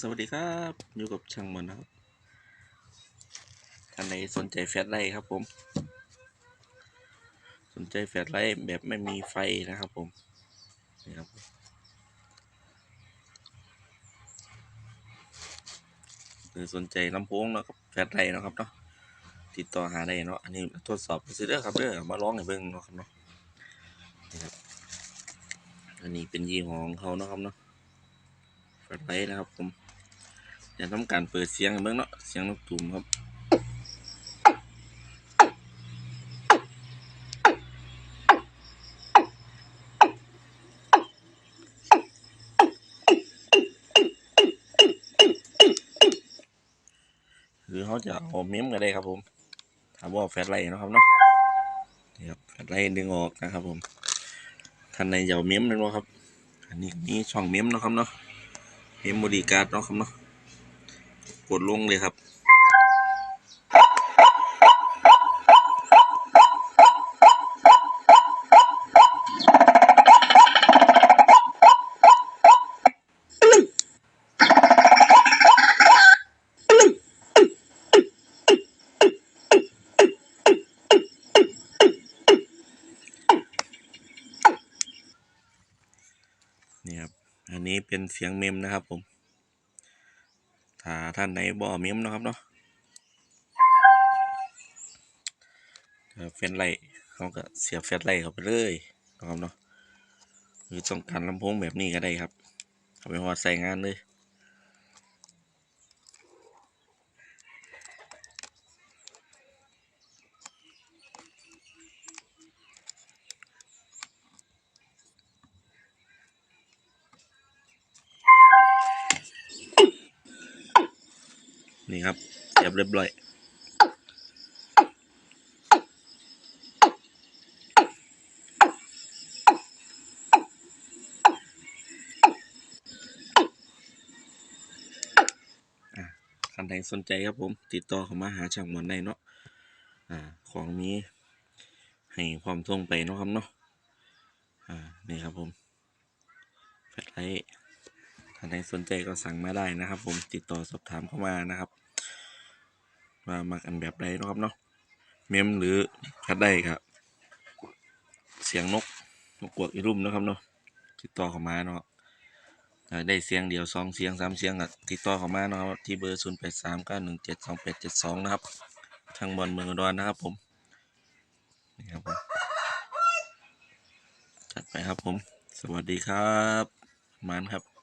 สวัสดีครับ อยู่กับช่างมันนะครับท่านใดสนใจแฟลชไลท์ครับผม สนใจแฟลชไลท์แบบไม่มีไฟนะครับผมนี่ครับหรือสนใจลำโพงเนาะครับแฟลชไลท์นะครับเนาะติดต่อหาได้เนาะอันนี้ทดสอบซื้อเด้อครับเด้อมาลองให้เบิ่งเนาะครับเนาะนี่ครับอันนี้เป็นยี่ห้อของเขาเนาะครับเนาะแฟลชไลท์นะครับผม จะทำการเปิดเสียงให้เบิ่งเนาะเสียงนกตุ่มครับหรือเขาจะเอาเมมก็ได้ครับผมถามว่าแฟลไลท์นะครับเนาะนี่ครับแฟลไลท์ดึงออกนะครับผมท่านในจะเอาเมมเลยว่าครับ อันนี้มีช่องเมมนะครับเนาะเมมบอดีการ์ดเนาะครับเนาะ กดลงเลยครับนี่ครับ อันนี้เป็นเสียงเมมนะครับผม ถ้าท่านไหนบ่เมมเนาะครับเนาะเฟนไลท์เขาก็เสียบเฟนไลท์เข้าไปเลยนะครับเนาะหรือต้องการลำโพงแบบนี้ก็ได้ครับ เอาไปหัวใส่งานเลย นี่ครับเสียบเรียบร้อยอะท่านใดสนใจครับผม ติดต่อเข้ามาหาช่างมอนได้เนาะอ่าของมีให้ความทรงไปเนาะครับเนาะอ่านี่ครับผมแฟลชไลท์ท่านใดสนใจก็สั่งมาได้นะครับผมติดต่อสอบถามเข้ามานะครับ ว่ามักอันแบบใดนะครับเนาะเมมหรือแฟลชได้ครับ เสียงนกนกกวกอีรุ่มนะครับเนาะติดต่อเข้ามาเนาะได้เสียงเดียวสองเสียงสามเสียงก็ติดต่อเข้ามาเนาะที่เบอร์ศูนย์แปดสามเก้าหนึ่งเจ็ดสองแปดเจ็ดสองนะครับทางบอลเมืองอุดรนะครับผมนี่ครับผมจัดไปครับผม สวัสดีครับ มานครับ